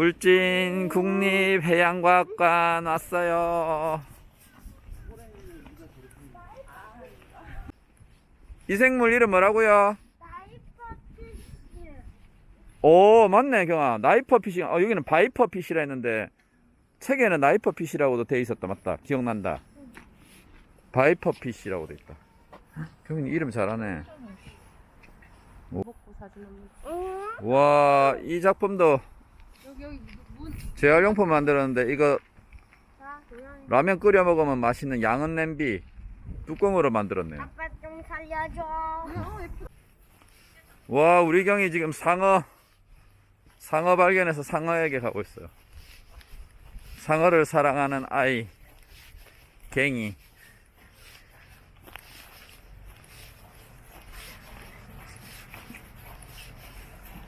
울진 국립해양과학관 왔어요. 이 생물 이름 뭐라고요? 오 맞네 경아. 나이퍼 피시 어 여기는 바이퍼 피시라 했는데 책에는 나이퍼 피시라고도 돼 있었다. 맞다. 기억난다. 바이퍼 피시라고 돼 있다. 경이 이름 잘하네. 와 이 작품도 여기 여기 문. 재활용품 만들었는데 이거 라면 끓여 먹으면 맛있는 양은 냄비 뚜껑으로 만들었네요. 아빠 좀 살려줘. 와 우리 경이 지금 상어 상어 발견해서 상어에게 가고 있어요. 상어를 사랑하는 아이 갱이.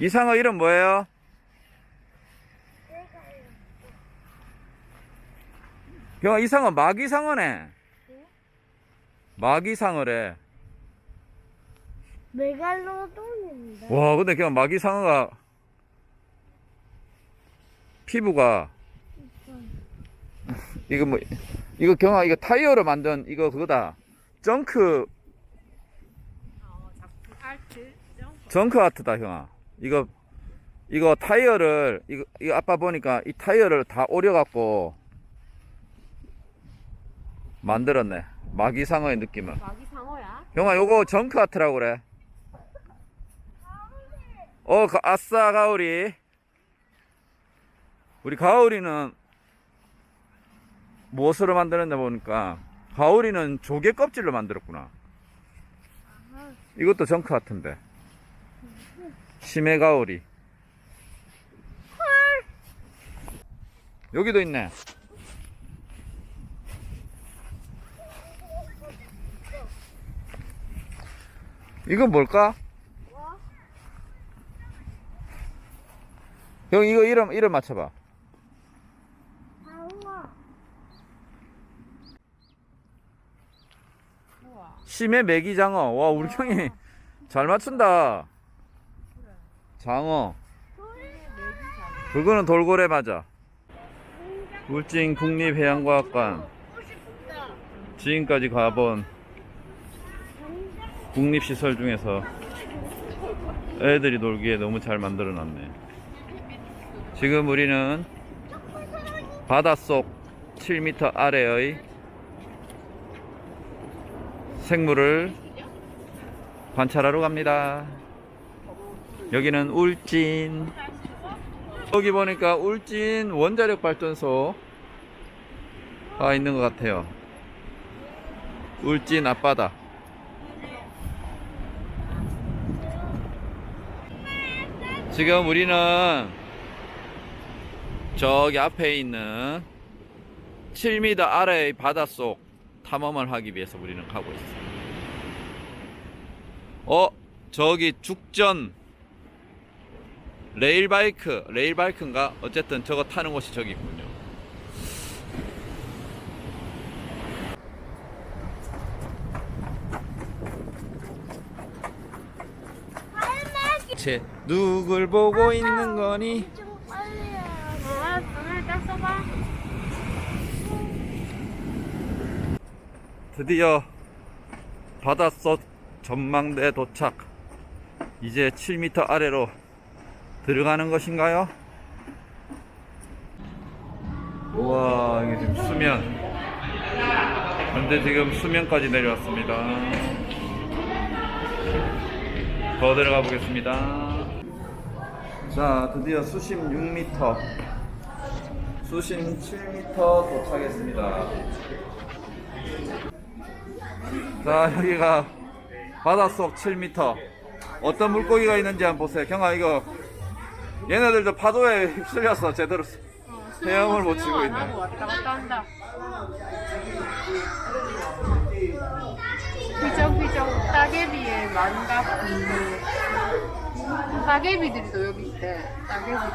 이 상어 이름 뭐예요? 경아 이 상어 마귀상어네. 마귀상어래. 메갈로돈인데. 와 근데 그냥 마귀상어가 피부가. 이거 뭐 이거 경아 이거 타이어로 만든 이거 그거다. 정크. 정크 아트다 형아. 이거 이거 타이어를 이거, 이거 아빠 보니까 이 타이어를 다 오려 갖고 만들었네. 마귀상어의 느낌을 마기 상어야? 형아 요거 정크 아트라고 그래. 어 가- 아싸 가오리. 우리 가오리는 무엇으로 만드는데 보니까 가오리는 조개 껍질로 만들었구나. 이것도 정크 아트인데. 심해 가오리. 여기도 있네 이건 뭘까? 형 이거 이름 이름 맞춰봐. 심해 메기장어. 와 우리 형이 잘 맞춘다. 장어. 그거는 돌고래 맞아. 울진 국립해양과학관 지금까지 가본 국립시설 중에서 애들이 놀기에 너무 잘 만들어 놨네. 지금 우리는 바닷속 7m 아래의 생물을 관찰하러 갑니다. 여기는 울진. 여기 보니까 울진 원자력 발전소가 있는 것 같아요. 울진 앞바다. 지금 우리는 저기 앞에 있는 7m 아래의 바닷속 탐험을 하기 위해서 우리는 가고 있어요. 어, 저기 죽전 레일바이크, 레일바이크인가? 어쨌든 저거 타는 곳이 저기 있군요. 쟤 누굴 보고 있는 거니? 드디어 바닷속 전망대 도착. 이제 7m 아래로 들어가는 것인가요? 우와, 이게 지금 수면. 근데 지금 수면까지 내려왔습니다. 더 들어가 보겠습니다. 자, 드디어 수심 6m, 수심 7m 도착했습니다. 자 여기가 바닷속 7m 어떤 물고기가 있는지 한번 보세요. 경아 이거 얘네들도 파도에 휩쓸려서 제대로 헤엄을 못 치고 있네. 왔다 갔다 한다 분노 따개비들이 또 여기 있대. 따개비들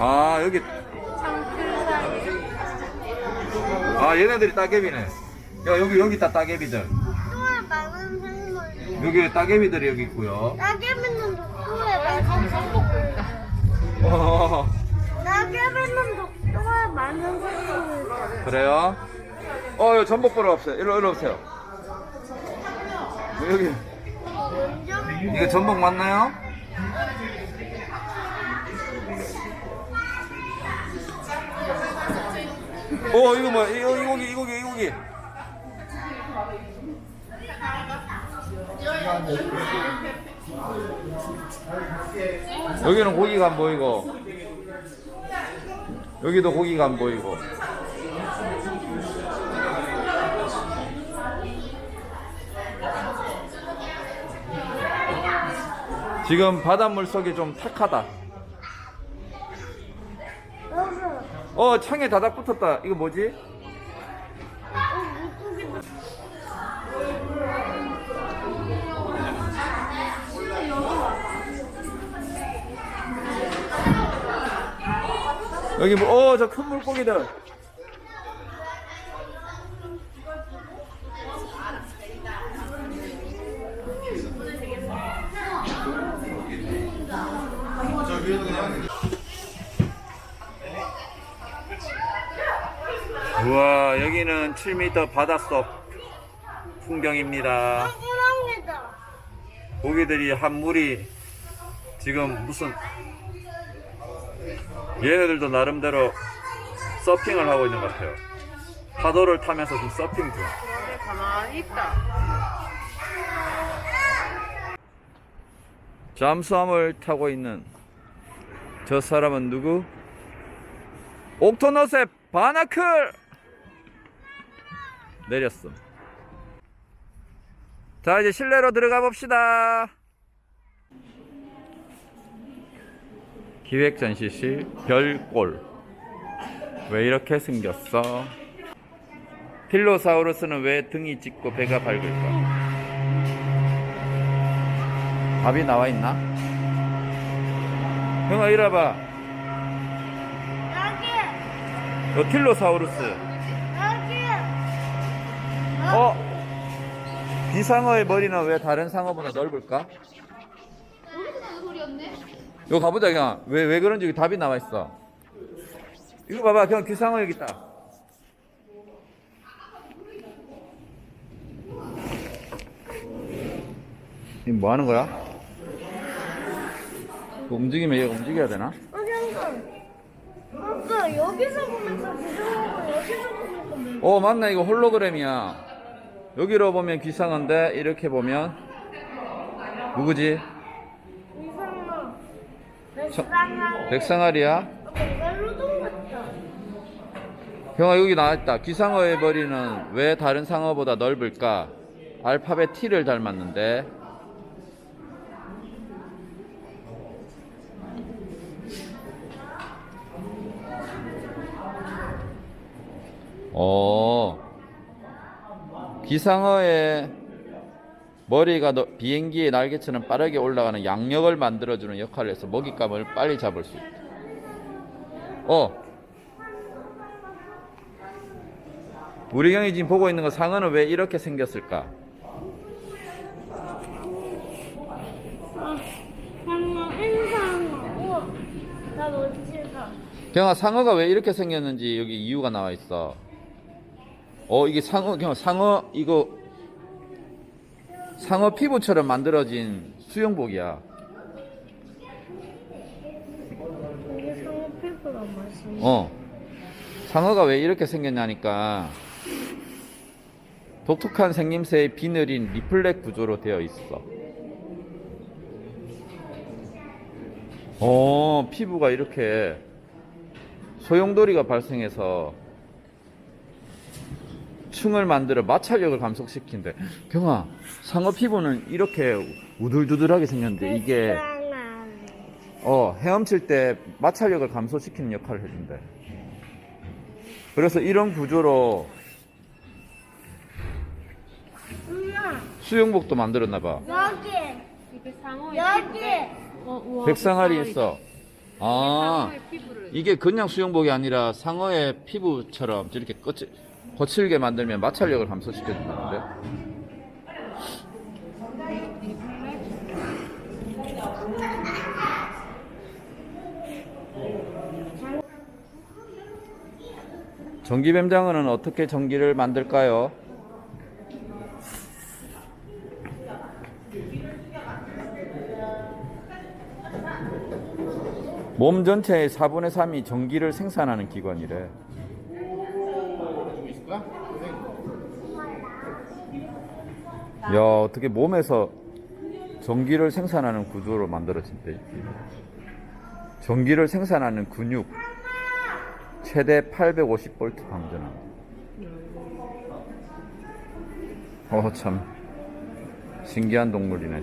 아 여기. 창틀 사이에 아 얘네들이 따개비네. 야 여기 여기 있다 따개비들. 독도에 많은 생물. 여기 따개비들이 여기 있고요. 낙엽이는 독도에 아, 많은 성- 성복도 있다 어, 낙엽 그래요? 어, 여기 전복 보러 갑시다. 일로, 일로 오세요. 여기. 이거 전복 맞나요? 어, 이거 뭐야? 이거, 이 고기, 이 고기, 이 고기. 여기는 고기가 안 보이고, 여기도 고기가 안 보이고. 지금 바닷물 속이 좀 탁하다. 어, 창에 다닥 붙었다. 이거 뭐지? 여기 뭐, 어, 저 큰 물고기들. 우와, 여기는 7m 바닷속 풍경입니다. 고기들이 한 물이 지금 무슨 얘네들도 나름대로 서핑을 하고 있는 것 같아요. 파도를 타면서 지금 서핑 중. 가만히 있다. 잠수함을 타고 있는 저 사람은 누구? 옥토너스의 바나클! 내렸어. 자, 이제 실내로 들어가 봅시다. 기획 전시실 별골. 왜 이렇게 생겼어? 필로사우루스는 왜 등이 짙고 배가 밝을까? 답이 나와 있나? 형아 이리 와봐 여기 요 틸로사우루스 어? 비상어의 머리는 왜 다른 상어보다 넓을까? 이거 가보자 그냥 왜, 왜 그런지 여기 답이 나와 있어 이거 봐봐 그냥 비상어 여기 있다 이뭐 하는 거야? 이거 움직이면 얘가 움직여야 되나? 어. 아까 여기서 보면서 부정하고 여기서 보면서 뭐- 어 맞네 이거 홀로그램이야 여기로 보면 귀상어인데 이렇게 보면 누구지? 백상아. 백상아리야? 같다. 형아 여기 나왔다 귀상어의 머리는 왜 다른 상어보다 넓을까? 알파벳 T를 닮았는데 어 귀상어의 머리가 너- 비행기의 날개처럼 빠르게 올라가는 양력을 만들어주는 역할을 해서 먹잇감을 빨리 잡을 수 있다. 어. 우리 형이 지금 보고 있는 거 상어는 왜 이렇게 생겼을까? 경아 상어가 왜 이렇게 생겼는지 여기 이유가 나와 있어. 어 이게 상어 경아 상어 이거 상어 피부처럼 만들어진 수영복이야. 이게 상어. 어 상어가 왜 이렇게 생겼냐니까 독특한 생김새의 비늘인 리플렉 구조로 되어 있어. 어 피부가 이렇게 소용돌이가 발생해서 층을 만들어 마찰력을 감속시킨대. 경아, 상어 피부는 이렇게 우들두들하게 생겼는데 이게 백상아. 어 헤엄칠 때 마찰력을 감소시키는 역할을 해준대. 그래서 이런 구조로 엄마. 수영복도 만들었나 봐. 여기. 이게 상어의 여기. 어, 백상아리. 있어. 아, 피부를. 이게 그냥 수영복이 아니라 상어의 피부처럼 이렇게 거칠, 거칠게 만들면 마찰력을 감소시켜준다는데. 전기뱀장어는 어떻게 전기를 만들까요? 몸 전체의 4분의 3이 전기를 생산하는 기관이래. 야, 어떻게 몸에서 전기를 생산하는 구조로 만들어진대. 전기를 생산하는 근육 최대 850V 방전함. 어, 참 신기한 동물이네.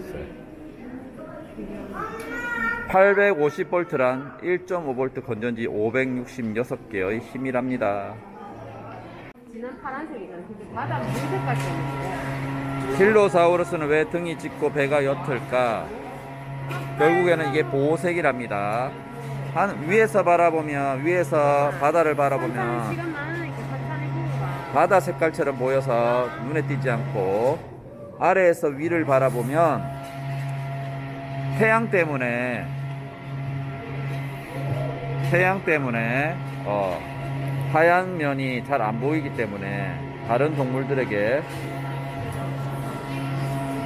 850V란 1.5V 건전지 566개의 힘이랍니다. 진한 파란색이잖아. 바다 물 색깔 때문에. 틸로사우루스는 왜 등이 짙고 배가 옅을까? 결국에는 이게 보호색이랍니다. 한 위에서 바라보면 위에서 바다를 바라보면. 바다 색깔처럼 보여서 눈에 띄지 않고 아래에서 위를 바라보면 태양 때문에 태양 때문에 어, 하얀 면이 잘 안 보이기 때문에 다른 동물들에게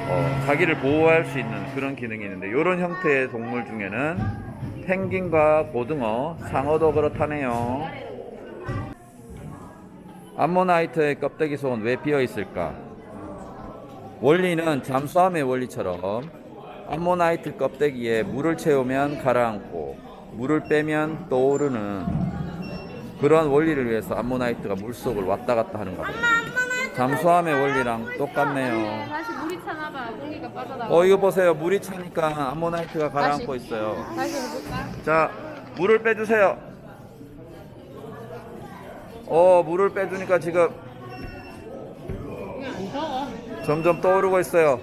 어, 자기를 보호할 수 있는 그런 기능이 있는데 이런 형태의 동물 중에는 펭귄과 고등어, 상어도 그렇다네요. 암모나이트의 껍데기 속은 왜 비어 있을까? 원리는 잠수함의 원리처럼 암모나이트 껍데기에 물을 채우면 가라앉고 물을 빼면 떠오르는 그런 원리를 위해서 암모나이트가 물속을 왔다 갔다 하는가 봐요. 잠수함의 원리랑 똑같네요. 차나봐. 공기가 빠져나가. 어 이거 보세요 물이 차니까 암모나이트가 가라앉고 있어요. 다시 해볼까? 자 물을 빼주세요. 어 물을 빼주니까 지금 이게 안 더워. 점점 떠오르고 있어요.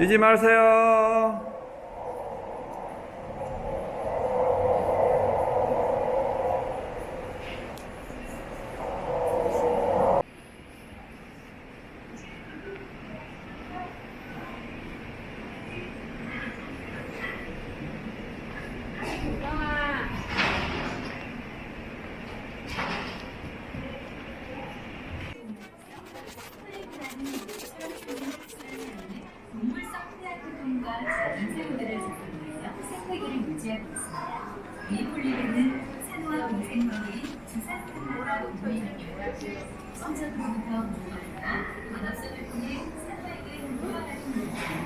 야, 뛰지 마세요. 플라크톤과 작은 새우들을 제공하여 생태계를 유지하고 있습니다. 이 분리는 산호와 공생물이 주산생물과 동물이며 성장부터 무화과, 바닷속을 통해 무화 같은 물질을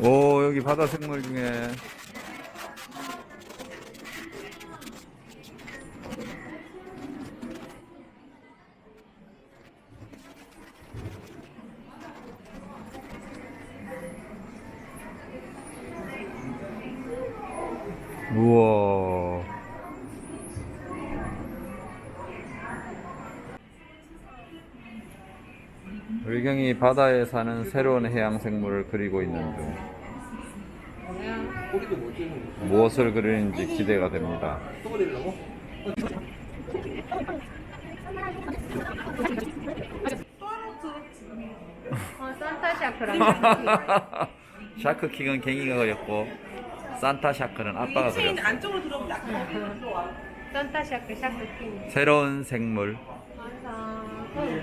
오 여기 바다 생물 중에 우와 의경이 바다에 사는 새로운 해양 생물을 그리고 있는 중 무엇을 그리는지 기대가 됩니다. 어, 산타 샤크랑. 샤크 킥은 갱이가 그렸고 산타 샤크는 아빠가 그렸어. 안쪽으로 들어오면 약간 산타 샤크, 샤크 킹. 새로운 생물. 맞아. 한국의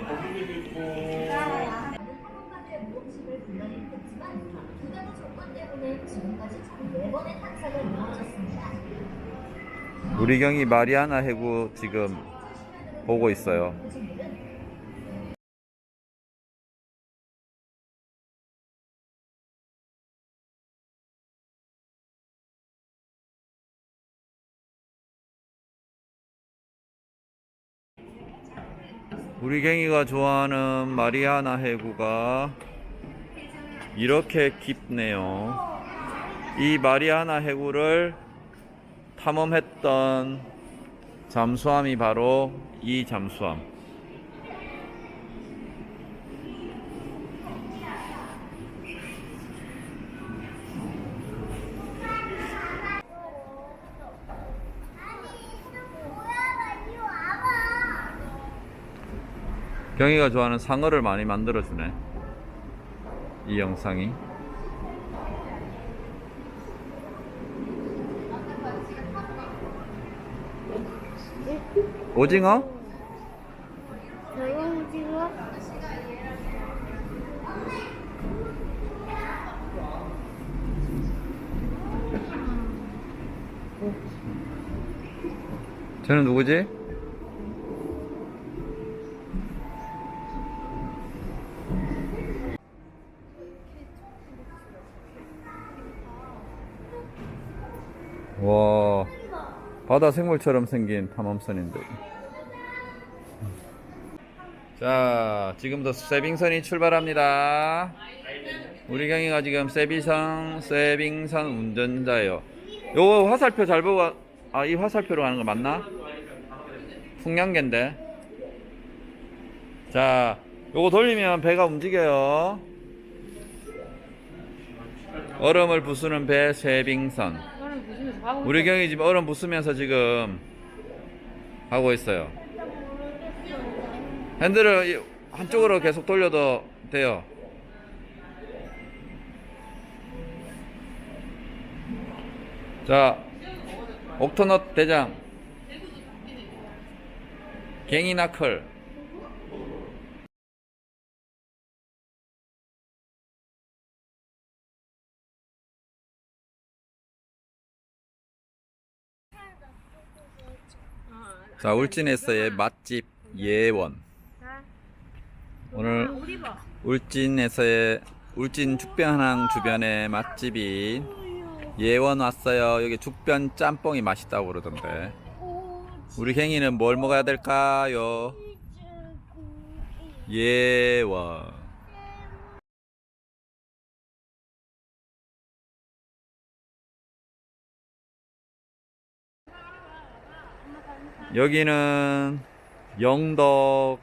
모험심을 불러냈겠지만 부담의 조건 때문에 지금까지 총 4번의 탐사가 이루어졌습니다. 우리 경이 마리아나 해구 지금 보고 있어요. 우리 갱이가 좋아하는 마리아나 해구가 이렇게 깊네요. 이 마리아나 해구를 탐험했던 잠수함이 바로 이 잠수함. 경이가 좋아하는 상어를 많이 만들어주네. 이 영상이. 오징어? 저거 오징어? 쟤는 누구지? 바다 생물처럼 생긴 탐험선인데. 자, 지금부터 세빙선이 출발합니다. 우리 경이가 지금 세비선, 세빙선 운전자예요. 요거 화살표 잘 보고, 가- 아, 이 화살표로 가는 거 맞나? 풍량계인데. 자, 요거 돌리면 배가 움직여요. 얼음을 부수는 배 세빙선. 무슨 하고 우리 경이 지금 얼음 부수면서 지금 하고 있어요. 핸들을 이- 한쪽으로 계속 돌려도 돼요. 자, 옥토넛 대장. 갱이 나클. 자, 울진에서의 맛집 예원. 자, 오늘. 울진에서의 울진 죽변항 주변의 맛집인 예원 왔어요. 여기 죽변 짬뽕이 맛있다고 그러던데. 우리 갱이는 뭘 먹어야 될까요? 예원. 여기는 영덕.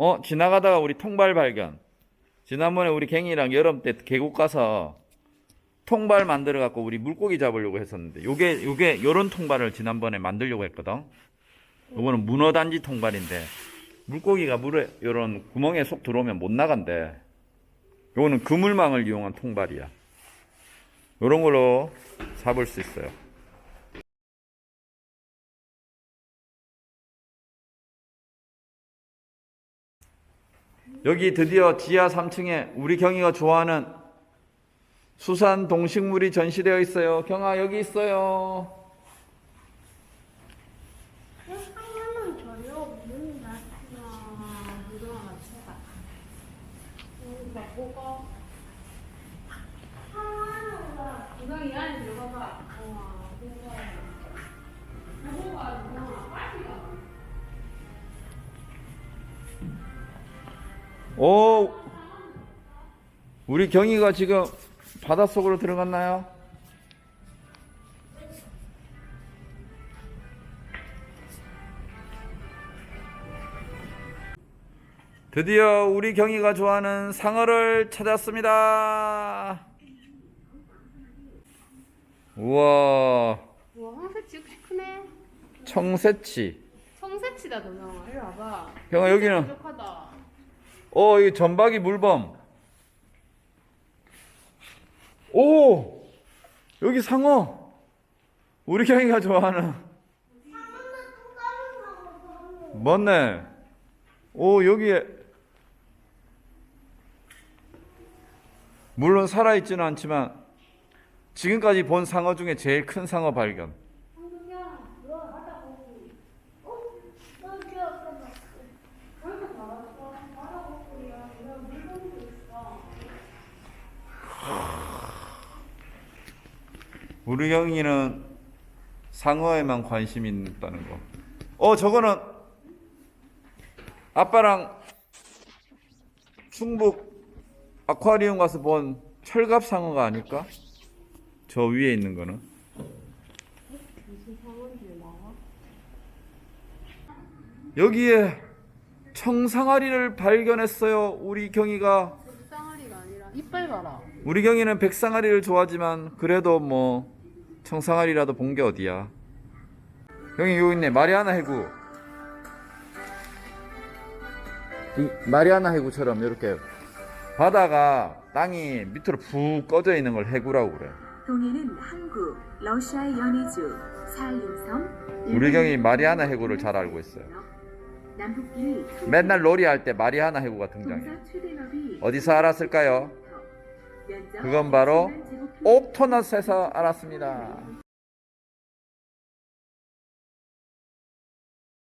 어, 지나가다가 우리 통발 발견. 지난번에 우리 갱이랑 여름 때 계곡 가서 통발 만들어 갖고 우리 물고기 잡으려고 했었는데 요게 요게 요런 통발을 지난번에 만들려고 했거든. 요거는 문어 단지 통발인데 물고기가 물에 요런 구멍에 속 들어오면 못 나간대. 요거는 그물망을 이용한 통발이야. 요런 걸로 잡을 수 있어요. 여기 드디어 지하 3층에 우리 경이가 좋아하는 수산 동식물이 전시되어 있어요. 경아 여기 있어요. 오, 우리 경이가 지금 바닷속으로 들어갔나요? 드디어 우리 경이가 좋아하는 상어를 찾았습니다. 우와, 우와, 황새치 역시 크네. 청새치. 청새치다, 너는. 이리 와봐. 형아, 여기는- 부족하다. 어, 이 전박이 물범. 오! 여기 상어. 우리 경이가 좋아하는. 맞네. 오, 여기에. 물론 살아있지는 않지만, 지금까지 본 상어 중에 제일 큰 상어 발견. 우리 경이는 상어에만 관심이 있다는 거. 어, 저거는 아빠랑 충북 아쿠아리움 가서 본 철갑 상어가 아닐까? 저 위에 있는 거는. 여기에 청상아리를 발견했어요. 우리 경이가 쌍아리가 아니라 이빨 봐라. 우리 경이는 백상아리를 좋아하지만 그래도 뭐 청상아리라도 본 게 어디야. 경이 여기 있네. 마리아나 해구. 이 마리아나 해구처럼 이렇게 바다가 땅이 밑으로 푹 꺼져 있는 걸 해구라고 그래. 동해는 항구, 러시아의 연해주, 사할림섬, 우리 경이 마리아나 해구를 잘 알고 있어요. 맨날 놀이 할 때 마리아나 해구가 등장해. 어디서 알았을까요? 그건 바로 10만 제곱킬로미터 옥토너스에서 알았습니다.